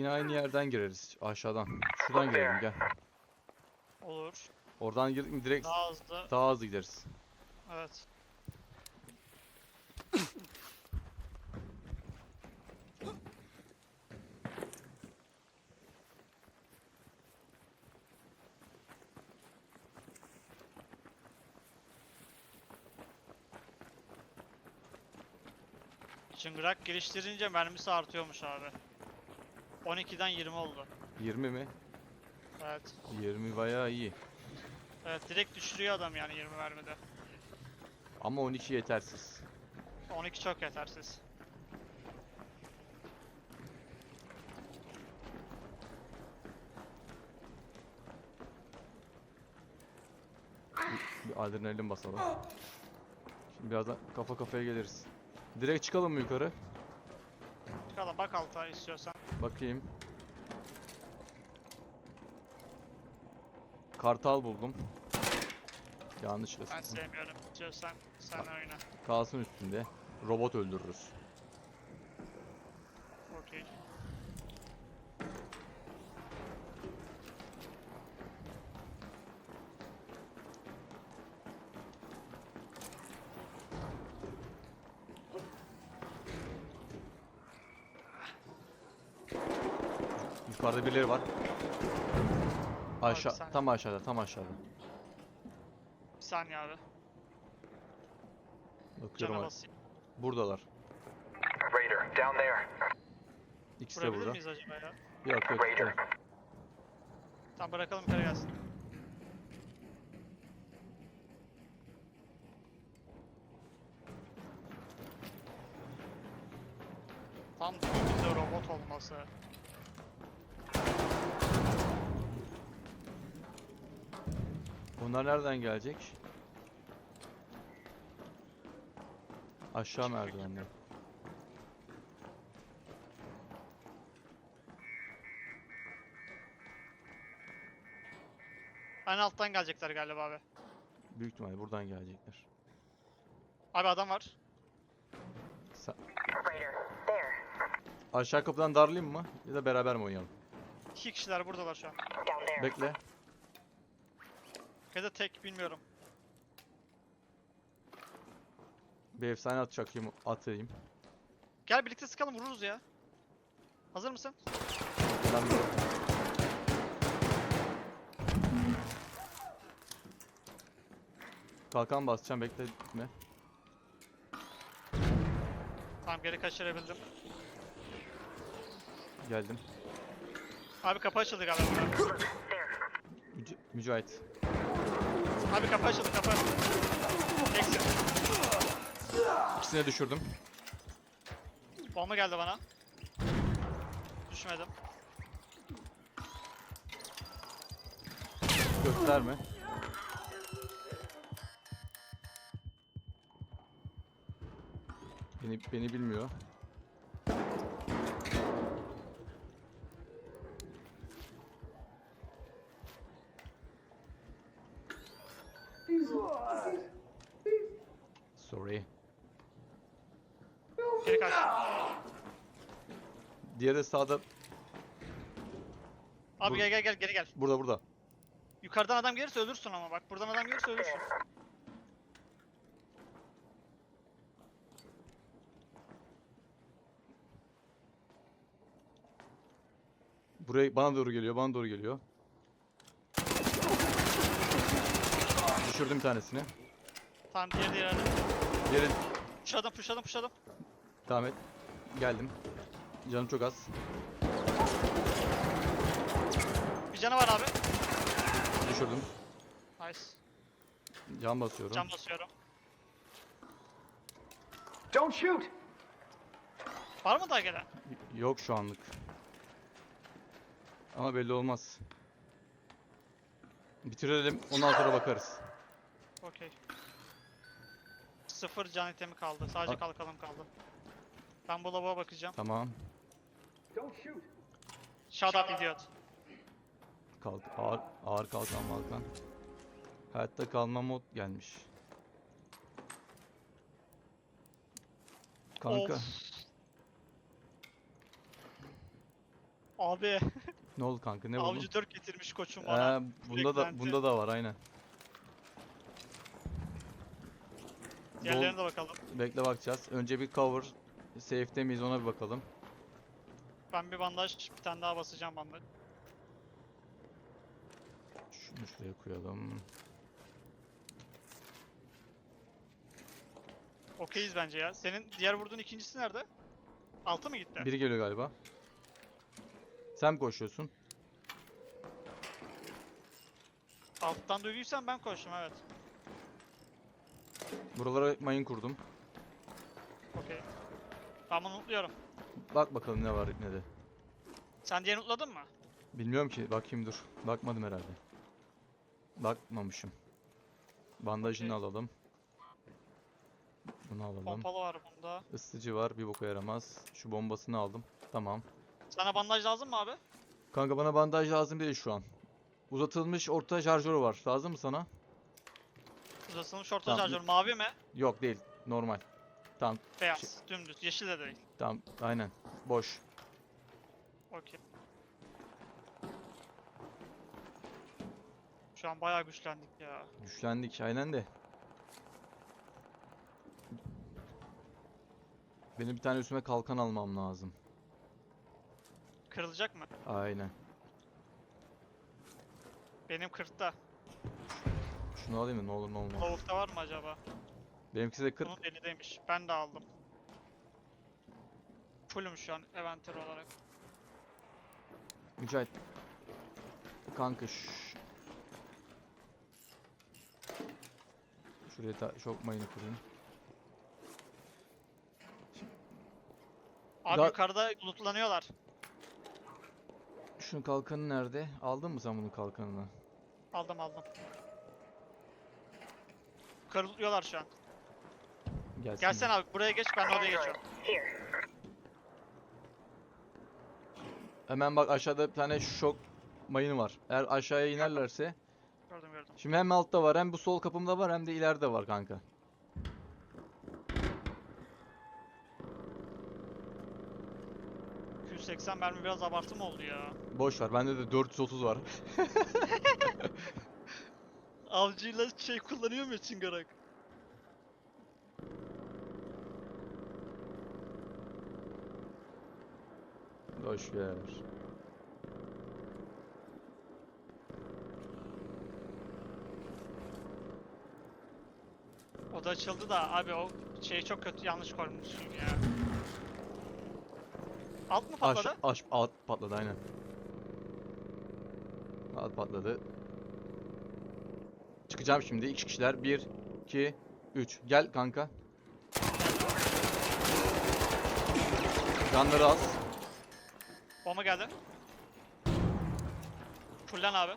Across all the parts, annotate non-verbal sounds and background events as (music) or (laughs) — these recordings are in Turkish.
yine aynı yerden gireriz aşağıdan. Şuradan girelim gel. Olur. Oradan girdik mi direkt Daha hızlı. daha hızlı gideriz. Evet. Çıngırak geliştirince mermisi artıyormuş abi. 12'den 20 oldu. 20 mi? Evet. 20 bayağı iyi. Evet direkt düşürüyor adam yani 20 mermide. Ama 12 yetersiz. 12 çok yetersiz. Bir adrenalin basalım. Şimdi birazdan kafa kafaya geliriz. Direkt çıkalım mı yukarı? Çıkalım bak alta istiyorsan. Bakayım. Kartal buldum. Yanlışlıkla Ben sevmiyorum. İstiyorsan sen oyna. Kalsın üstünde. Robot öldürürüz. Okey. Yukarıda birileri var. Aşağı, tam aşağıda, tam aşağıda. Bir saniye abi. Bakıyorum. Cana abi. basayım. Buradalar. Raider, down there. İkisi de Vurabilir burada. miyiz acaba ya? Yok yok. Raider. yok. Tamam bırakalım yukarı gelsin. Tam dibimizde robot olması. Bunlar nereden gelecek? Aşağı merdivenden. En alttan gelecekler galiba abi. Büyük ihtimalle buradan gelecekler. Abi adam var. Sa-. Aşağı kapıdan darlayayım mı? Ya da beraber mi oynayalım? İki kişiler buradalar şu an. Bekle. Ya da tek bilmiyorum. Bir efsane at çakayım, atayım. Gel birlikte sıkalım vururuz ya. Hazır mısın? Ben de- Kalkan basacağım bekle gitme. Tamam geri kaçırabildim. Geldim. Abi kapı açıldı galiba. Müc- Mücahit. Abi kapı açıldı kapı. Exit. İkisini de düşürdüm. Bomba geldi bana. Düşmedim. Gösterme. Beni beni bilmiyor. Sorry. Geri kaç. Diğeri de sağda. Abi Bu- gel gel gel geri gel. Burada burada. Yukarıdan adam gelirse ölürsün ama bak buradan adam gelirse ölürsün. Buraya bana doğru geliyor, bana doğru geliyor. Düşürdüm bir tanesini. Tamam diğeri diğeri. Diğeri Pushladım pushladım pushladım. devam et. Geldim. Canım çok az. Bir canı var abi. Düşürdüm. Nice. Can basıyorum. Can basıyorum. Don't shoot! Var mı daha gelen? Yok şu anlık. Ama belli olmaz. Bitirelim. Ondan sonra bakarız. Okey. Sıfır can itemi kaldı. Sadece A- kalkalım kaldı. Ben bu lavuğa bakacağım. Tamam. Don't shoot! Shut up idiot. Kalk ağır ağır kalkan malkan. Hayatta kalma mod gelmiş. Kanka Of. Abi (laughs) Ne oldu kanka ne buldun? avcı 4 getirmiş koçum bana. Ee, bunda da bunda da var aynen. Diğerlerine de bakalım. Bekle bakacağız. Önce bir cover. Safe'te miyiz ona bir bakalım. Ben bir bandaj bir tane daha basacağım bandaj. Şunu şuraya koyalım. Okeyiz bence ya. Senin diğer vurduğun ikincisi nerede? Altı mı gitti? Biri geliyor galiba. Sen mi koşuyorsun? Alttan duyduysan ben koştum evet. Buralara mayın kurdum. Okey. Ben bunu unutluyorum. Bak bakalım ne var ne de. Sen diğerini unutladın mı? Bilmiyorum ki. Bakayım dur. Bakmadım herhalde. Bakmamışım. Bandajını Okey. alalım. Bunu alalım. Pompalı var bunda. Isıtıcı var. Bir boka yaramaz. Şu bombasını aldım. Tamam. Sana bandaj lazım mı abi? Kanka bana bandaj lazım değil şu an. Uzatılmış orta şarjörü var. Lazım mı sana? Uzatılmış orta Tamam, şarjör mavi mi? Yok değil. Normal. Tamam. Beyaz. Dümdüz. Yeşil de değil. Tamam. Aynen. Boş. Okey. Şu an bayağı güçlendik ya. Güçlendik. Aynen de. Benim bir tane üstüme kalkan almam lazım. Kırılacak mı? Aynen. Benim 40'ta. Şunu alayım mı? Ne olur ne olmaz. Lavukta var mı acaba? Benimkisi de 40. Bunun 50'deymiş. Ben de aldım. Fullüm şu an eventer olarak. Mücahit. Kanka şş. Şuraya da çok mayını kurayım. Abi Da- yukarıda lootlanıyorlar. Şunun kalkanı nerede? Aldın mı sen bunun kalkanını? Aldım aldım. Kırılıyorlar şu an. Gelsin. Gelsene abi buraya geç ben de oraya geçiyorum. Hemen bak aşağıda bir tane şok mayını var. Eğer aşağıya inerlerse. Gördüm gördüm. Şimdi hem altta var hem bu sol kapımda var hem de ileride var kanka. ...280 mermi biraz abartı mı oldu ya? Boş ver. Bende de 430 var. Avcıyla şey kullanıyor mu çıngarak? Boş ver. O da açıldı da abi o şeyi çok kötü yanlış koymuşsun ya. Alt mı Aş, patladı? aş, alt patladı aynen. Alt patladı. Çıkacağım şimdi. iki kişiler. 1, 2, 3. Gel kanka. Canları az. Bomba geldi. Fullen abi.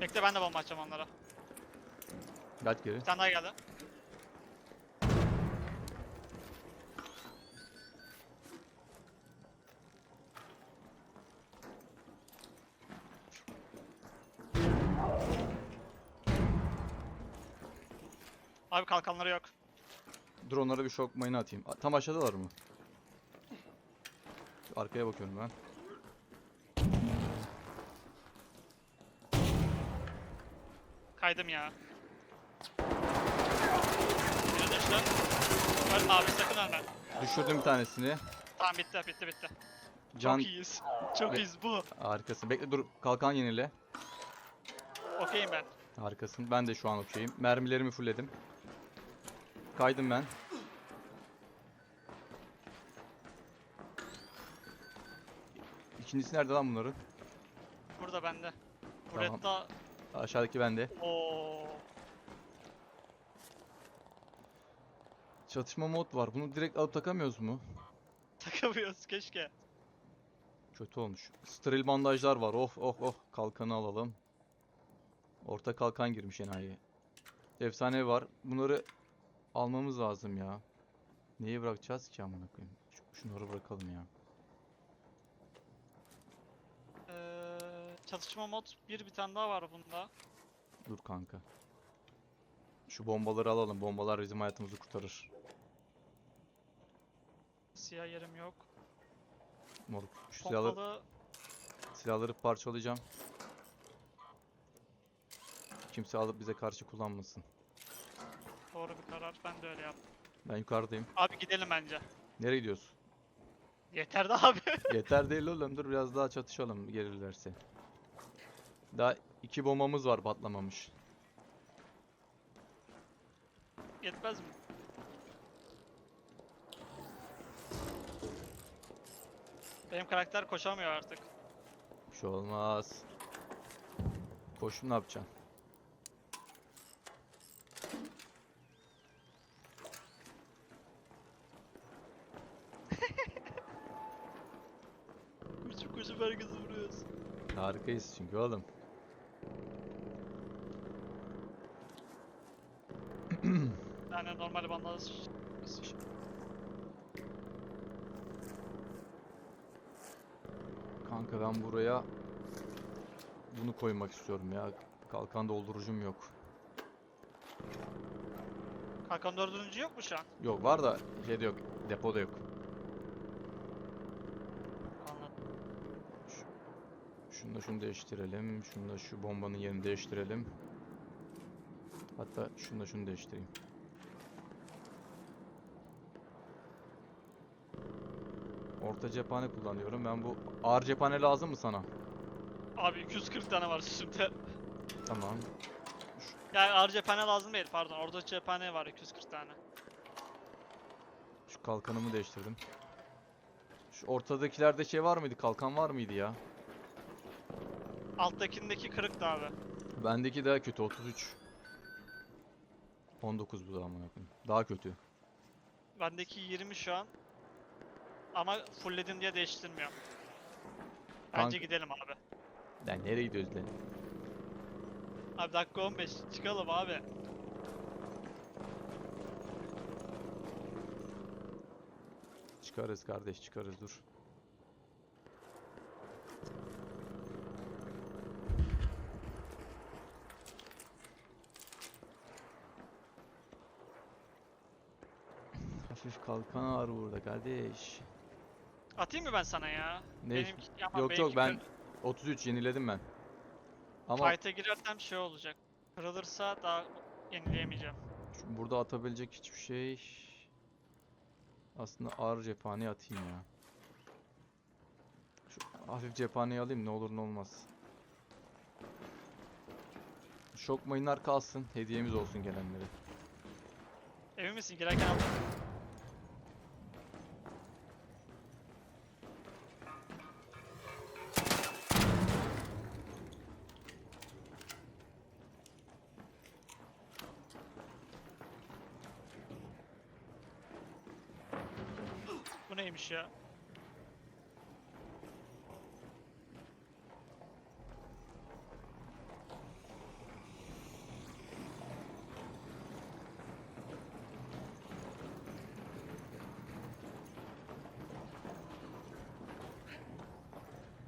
Bekle ben de bomba atacağım onlara. Kaç geri. Bir tane daha geldi. Abi kalkanları yok. Dur onlara bir şok mayını atayım. Tam aşağıdalar mı? Arkaya bakıyorum ben. Kaydım ya. Biri düştü. Abi sakın ölme. Düşürdüm bir tanesini. Tamam bitti bitti bitti. Can Çok iyiyiz. Çok Ve- iyiyiz bu. harikasın. Bekle dur. Kalkan yenile. Okeyim ben. Harikasın. Ben de şu an okeyim. Mermilerimi fullledim. Kaydım ben. İkincisi nerede lan bunların? Burada bende. Tamam. Burada Aşağıdaki bende. o Çatışma mod var. Bunu direkt alıp takamıyoruz mu? takamıyoruz keşke. Kötü olmuş. Steril bandajlar var. Oh oh oh. Kalkanı alalım. Orta kalkan girmiş enayi. Efsane var. Bunları almamız lazım ya. Neyi bırakacağız ki amına koyayım? Şu- Şunları bırakalım ya. Ee, çatışma mod bir bir tane daha var bunda. Dur kanka. Şu bombaları alalım. Bombalar bizim hayatımızı kurtarır. Siyah yerim yok. Moruk. Şu silahları, Pompalı silahları parçalayacağım. Kimse alıp bize karşı kullanmasın. Doğru bir karar. Ben de öyle yaptım. Ben yukarıdayım. Abi gidelim bence. Nereye gidiyorsun? Yeter de abi. (laughs) Yeter değil oğlum. Dur biraz daha çatışalım gelirlerse. Daha iki bombamız var patlamamış. Yetmez mi? Benim karakter koşamıyor artık. Bir şey olmaz. Koşum ne yapacaksın? Harikayız çünkü oğlum. Bir tane normal bandaj. Kanka ben buraya bunu koymak istiyorum ya. Kalkan doldurucum yok. Hakan dördüncü yok mu şu an? Yok var da şeyde yok. Depoda yok. Şunu da şunu değiştirelim. Şunu da şu bombanın yerini değiştirelim. Hatta şunu da şunu değiştireyim. Orta cephane kullanıyorum. Ben bu ağır cephane lazım mı sana? Abi 240 tane var şimdi. Tamam. Yani ağır cephane lazım değil pardon. Orada cephane var 240 tane. Şu kalkanımı değiştirdim. Şu ortadakilerde şey var mıydı? Kalkan var mıydı ya? Alttakindeki kırık da abi. Bendeki daha kötü 33. 19 bu da amına koyayım. Daha kötü. Bendeki 20 şu an. Ama fullledin diye değiştirmiyor. Bence Kanka- gidelim abi. Lan nereye gidiyoruz lan? Abi dakika 15 çıkalım abi. Çıkarız kardeş çıkarız dur. Kalkan var burada kardeş. Atayım mı ben sana ya? Ne? Benimki, ama Yok yok ben kır- 33 yeniledim ben. Ama Fight'e girersem şey olacak. Kırılırsa daha yenileyemeyeceğim. burada atabilecek hiçbir şey aslında ağır cephaneye atayım ya. Şu hafif cephaneyi alayım ne olur ne olmaz. Şok mayınlar kalsın hediyemiz olsun gelenlere. Emin misin? Girerken aldım. Neymiş ya?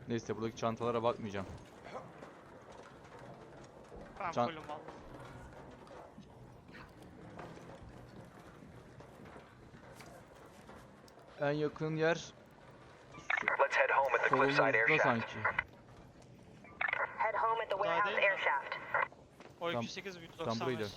Neyse buradaki çantalara bakmayacağım. Ben Can- fullüm valla. En yakın yer Let's head home at the cliffside solumuzda air shaft. sanki. Head home at the warehouse air shaft. O Tam- 208 tam 195. buraydı.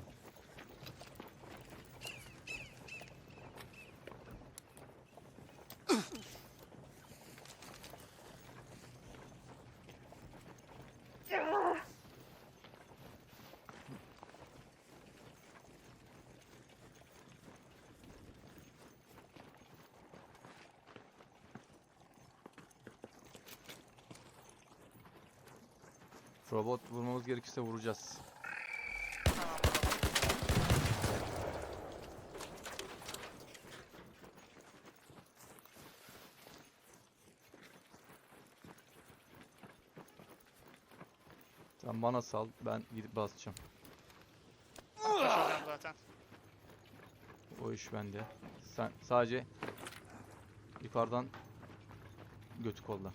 Robot vurmamız gerekirse vuracağız. Sen bana sal, ben gidip basacağım. Zaten. O iş bende. Sen sadece yukarıdan götü kolla.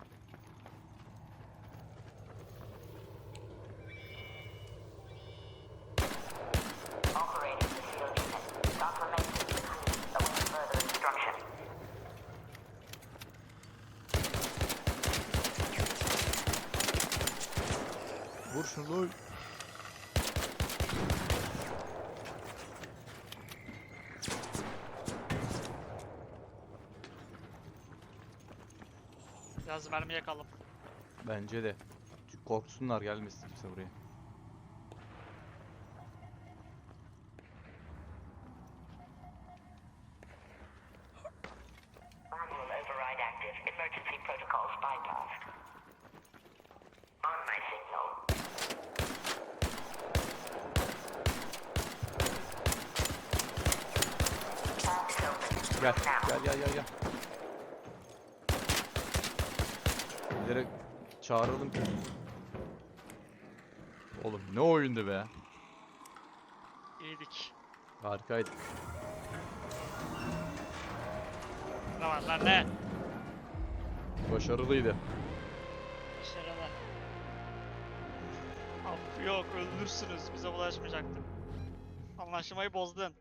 Biraz mermi yakalım. Bence de. Korksunlar gelmesin kimse buraya. Direkt çağıralım. Oğlum ne oyundu be. İyiydik. Harikaydı. Ne var lan ne? Başarılıydı. Başarılı. Af yok öldürürsünüz. Bize bulaşmayacaktı. Anlaşmayı bozdun.